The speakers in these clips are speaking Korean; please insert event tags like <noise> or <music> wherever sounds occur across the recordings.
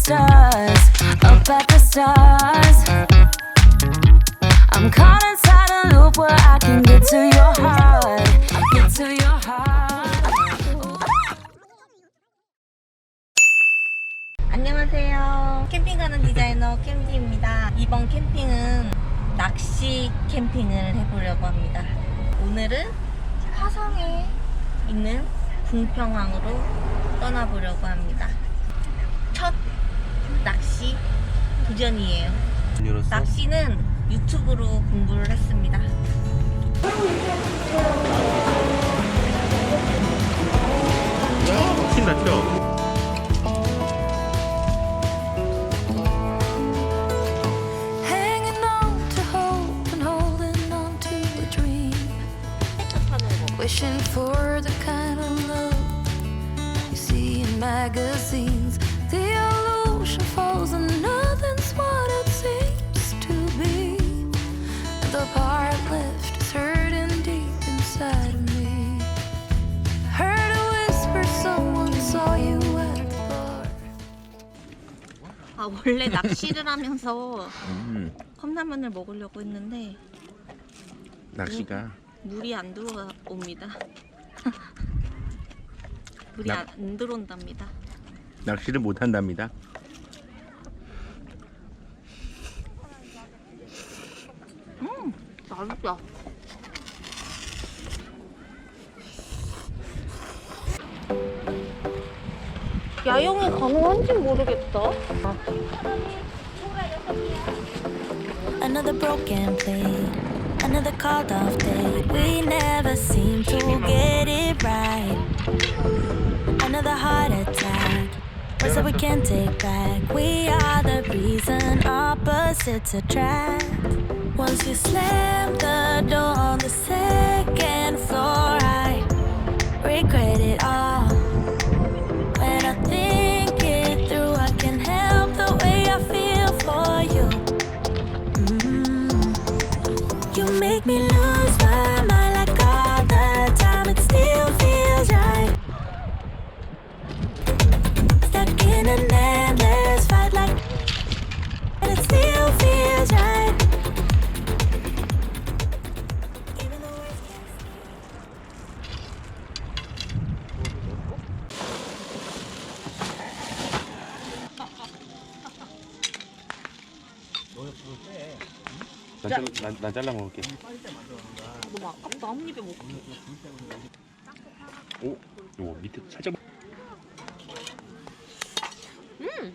stars, up at the stars. I'm caught inside a loop where I can get to your heart, get to your heart. 안녕하세요. 캠핑 가는 디자이너 캠디입니다. 이번 캠핑은 낚시 캠핑을 해보려고 합니다. 오늘은 화성에 있는 궁평항으로 떠나보려고 합니다. 첫 낚시 도전이에요. 낚시는 유튜브로 공부를 했습니다. 아 원래 낚시를 하면서 음, 컵라면을 먹으려고 했는데 낚시가 물이 안 들어옵니다. <laughs> 물이 낚- 안, 안 들어온답니다. 낚시를 못 한답니다. 가능한지 모르겠다. Another broken plate, another called off day. We never seem to get it right. Another heart attack, words that we can't take back. We are the reason opposites attract. Once you slam the door on the second floor, I regret it all. Make me lose 난, 난, 난 잘라 먹을게. 너무 아깝다. 한 입에 먹고. 오, 이거 밑에 살짝. 음.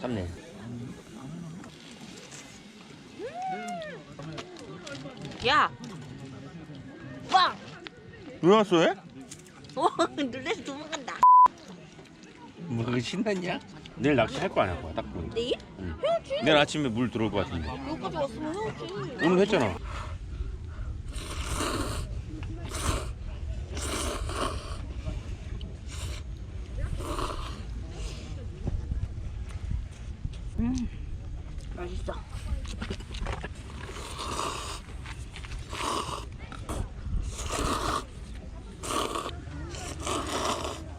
쌈네. 야! 빵! 왜 왔어? 해? 어, <laughs> 놀래서 도망간다. 뭐 신났냐? 내일 낚시 할거 아니야, 거야, 딱 보니까. 내일? 응. 내일 아침에 물 들어올 것 같은데. 여기까지 왔으면 해야지. 오늘 했잖아. 맛있어.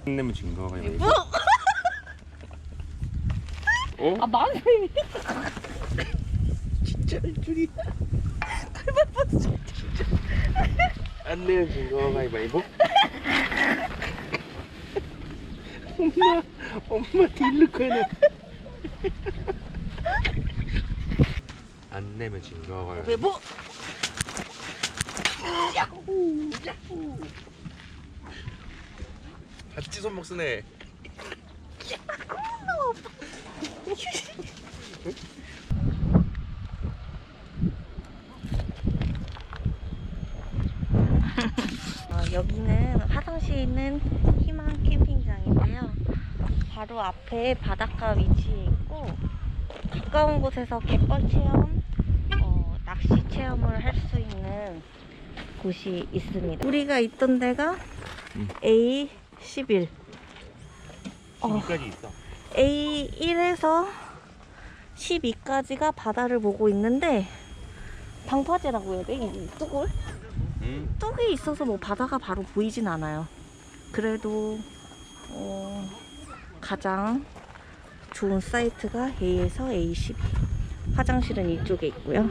내면 증거가. 뭐? 어? 아, 마늘. <laughs> 진짜 할 줄이야. <laughs> 안 내면 증거가 이거. <laughs> 엄마, 엄마 딜르 거네. 안 내면 증거가 왜 뭐? 같이 손목 쓰네. 어, 화성시에 있는 희망 캠핑장인데요. 바로 앞에 바닷가 위치에 있고 가까운 곳에서 갯벌 체험, 어, 낚시 체험을 할 수 있는 곳이 있습니다. 우리가 있던 데가 음. A11. 어. 여기까지 있어. A1에서 12까지가 바다를 보고 있는데 방파제라고 해야 돼? 이? 응. 음. 뚝이 있어서 뭐 바다가 바로 보이진 않아요. 그래도 어, 가장 좋은 사이트가 A에서 A12. 화장실은 이쪽에 있고요.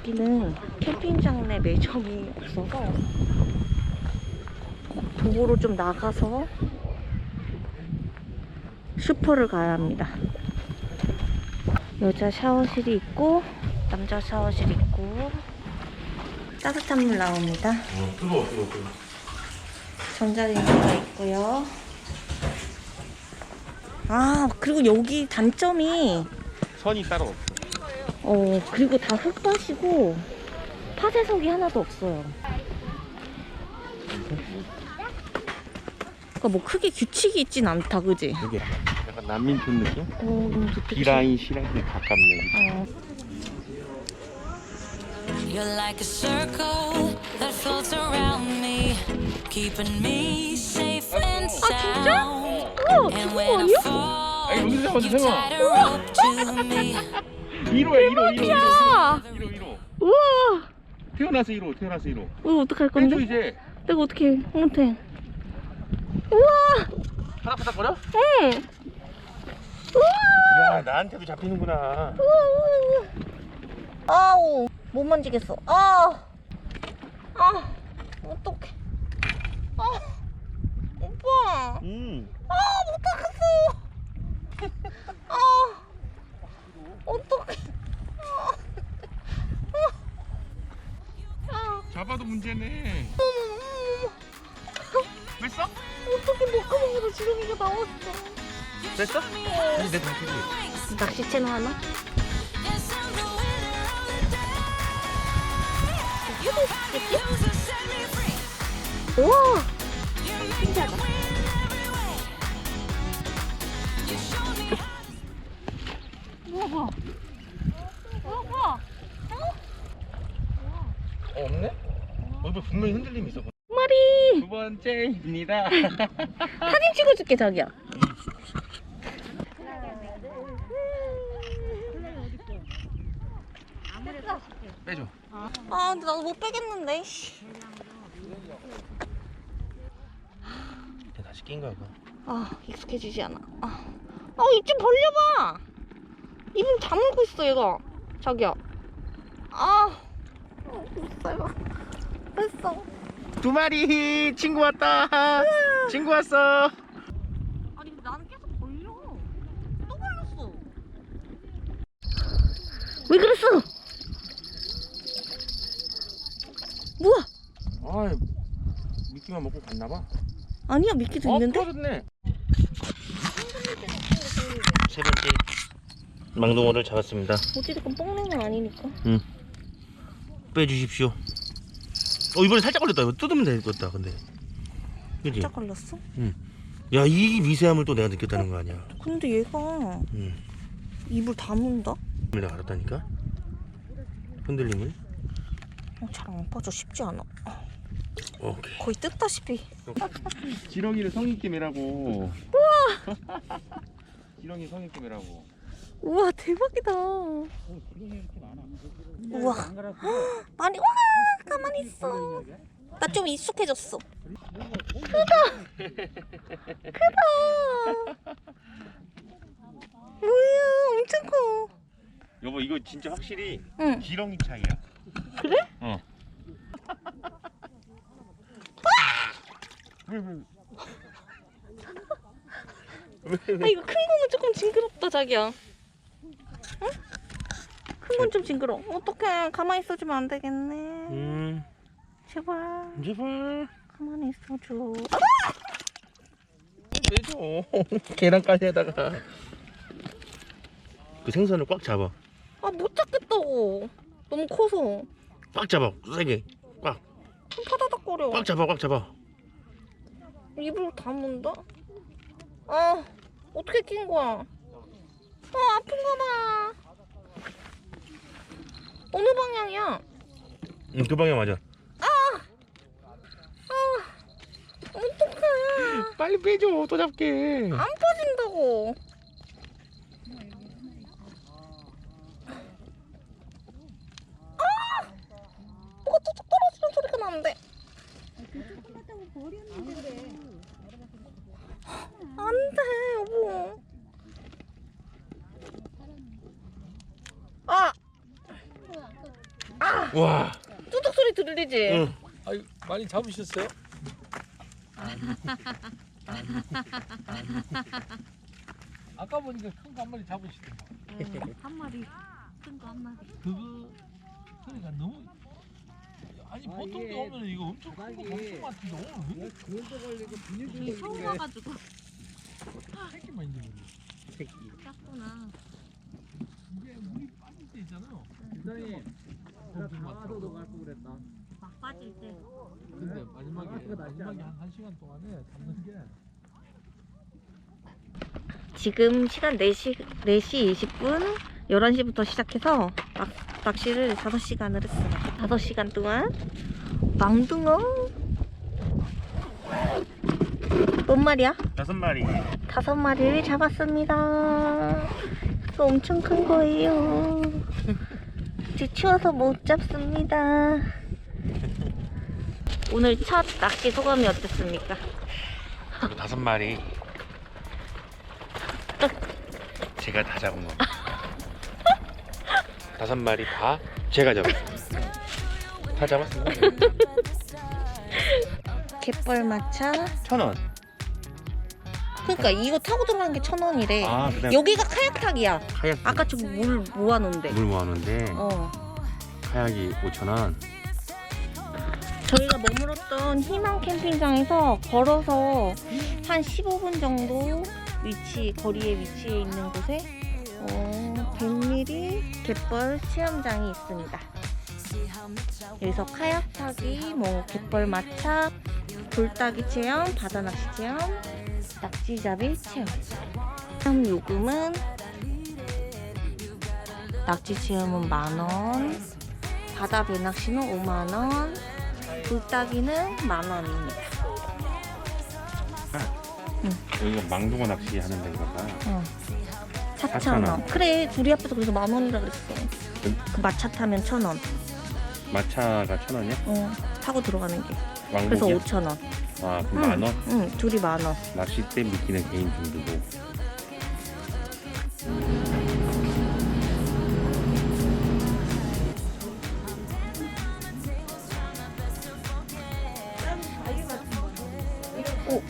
여기는 캠핑장 내 매점이 없어서 도보로 좀 나가서 슈퍼를 가야 합니다. 여자 샤워실이 있고 남자 샤워실 있고 따뜻한 물 나옵니다. 어, 뜨거워, 뜨거워, 뜨거워. 전자레인지가 있고요. 아 그리고 여기 단점이 선이 따로 없어. 어 그리고 다 흙밭이고 파쇄석이 하나도 없어요. 그러니까 뭐 크게 규칙이 있진 않다, 그지? 여기 약간 난민촌 느낌? 어, 음. 비라인 시라인 가깝네. 어, You're like a circle that floats around me, keeping me safe and sound. 어, And 저거 when I 아니야? fall, 아니, 여기서 you 잡아주세요. tied a rope to me. 1호야, 1호, 1호. 야! 1호, 1호. 우와! 태어나서 1호, 태어나서 1호. 이거 어떡할 건데? 이제. 내가 어떻게 못해? 우와! 파닥파닥거려? 응! 우와! 야, 나한테도 잡히는구나. 아우 못 만지겠어. 아, 아, 어떡해. 아, 오빠. 음. 아, 못하겠어. <laughs> 아, 어떡해. 잡아도 문제네. 뺐어? 어떻게 목구멍으로 지렁이가 나왔어. 내 당신이. 낚시채는 하나? Me 우와, 뭐야. 우와, 뭐야. 어, 없네? 어, 분명히 흔들림이 있어. 마리! 두 번째입니다. <laughs> 사진 찍어줄게, 자기야. 빼줘. 아, 근데 나도 못 빼겠는데. 씨. 다시 낀 거야, 그거. 아, 익숙해지지 않아. 아, 어, 입좀 벌려봐. 입을 다물고 있어, 얘가. 자기야. 아, 어, 됐어요. 됐어. 두 마리 친구 왔다. 친구 왔어. 아니, 근데 나는 계속 벌려. 또 벌렸어. 왜 그랬어? 뭐야? 아, 미끼만 먹고 갔나 봐. 아니야, 미끼도 있는데? 어, 떨어졌네. 세 번째 망둥어를 잡았습니다. 어찌됐건 뻥내는 아니니까. 빼주십시오. 어 이번에 살짝 걸렸다. 이거 뜯으면 되겠다. 근데. 그지? 진짜 걸렸어? 야, 이 미세함을 또 내가 느꼈다는 거 아니야. 근데 얘가 응. 입을 다문다? 내가 알았다니까. 흔들림을. 어, 잘안 빠져. 쉽지 않아. 오케이. 거의 뜯다시피. 지렁이를 성인께 매라고. 우와. <laughs> 지렁이 성인께 매라고. 우와, 대박이다. 우와. 아니, 와, 가만히 있어. 나 좀 익숙해졌어. 크다. 크다. 뭐야, 엄청 커. 여보 이거 진짜 확실히 응. 지렁이 차이야. 그래? 어. 아, 이거 큰 거는 조금 징그럽다, 자기야. 응? 큰 건 좀 징그러. 어떡해. 가만히 있어주면 안 되겠네. 음, 제발. 제발. 가만히 있어줘. <laughs> 내줘. 계란까지에다가. 그 생선을 꽉 잡아. 아, 못 잡겠다고. 너무 커서. 꽉 잡아. 세게. 꽉. 파다닥거려. 꽉 잡아. 꽉 잡아. 입을 다문다? 아, 어떻게 낀 거야? 아, 아픈가 봐. 어느 방향이야? 응, 그 방향 맞아. 어떡해. 빨리 빼줘. 또 잡게. 안 빠진다고. 아! 떨어져. 안 돼. 안 돼, 여보. 아, 와. 뚜둑 소리 들리지? 응. 아유 많이 잡으셨어요? 아까 보니까 큰 거 한 마리 잡으시더만 한 마리, 큰 거 한 마리. 그거 그러니까 너무 아니 보통 때 오면 이거 엄청 큰거 엄청 많던데 오늘 왜이 처음 와가지고. 새끼만 있는 거지. 작구나. 이게 물이 빠질 때 있잖아요. 기사님 많다고 갈고 그랬다. 막 빠질 때. 근데 마지막에 마지막에 한 1시간 동안에 잡는 게 지금 시간 4시, 4시 20분 11시부터 시작해서 낚, 낚시를 5시간을 했어요 5시간 동안 망둥어 몇 마리야? 다섯 마리. 다섯 마리를 잡았습니다 이거 엄청 큰 거예요 이제 추워서 못 잡습니다 오늘 첫 낚시 소감이 어땠습니까? 다섯 마리. 제가 다 잡은 거. 다 섯 마리 다 제가 잡았어요. 다 잡았습니다. 갯벌 마차 천 원. 그러니까 이거 타고 들어가는 게 천 원이래 아, 그다음 여기가 카약 타기야 카약 아까 저기 물 모아놓은데 물 모았는데 어 카약이 5천 원. 저희가 머물었던 희망 캠핑장에서 걸어서 한 15분 정도 위치 거리에 위치해 있는 곳에 어, 100mm 갯벌 체험장이 있습니다. 여기서 카약 타기, 뭐 갯벌 마차, 돌따기 체험, 바다 낚시 체험, 낙지잡이 체험. 체험 요금은 낙지 체험은 만 원, 바다 배낚시는 5만 원, 돌따기는 만 원입니다. 여기가 망둥어 낚시 하는 데인가 봐. 어. 4천 4,000 원. 원. 그래, 둘이 앞에서 그래서 만 원이라 그랬어. 그 마차 타면 천 원. 마차가 천 원이야? 어, 타고 들어가는 게. 그래서 왕복이야? 5천 원. 아, 그럼 응, 만 원? 응, 둘이 만 원. 낚싯대 미끼는 개인 정도고. 오,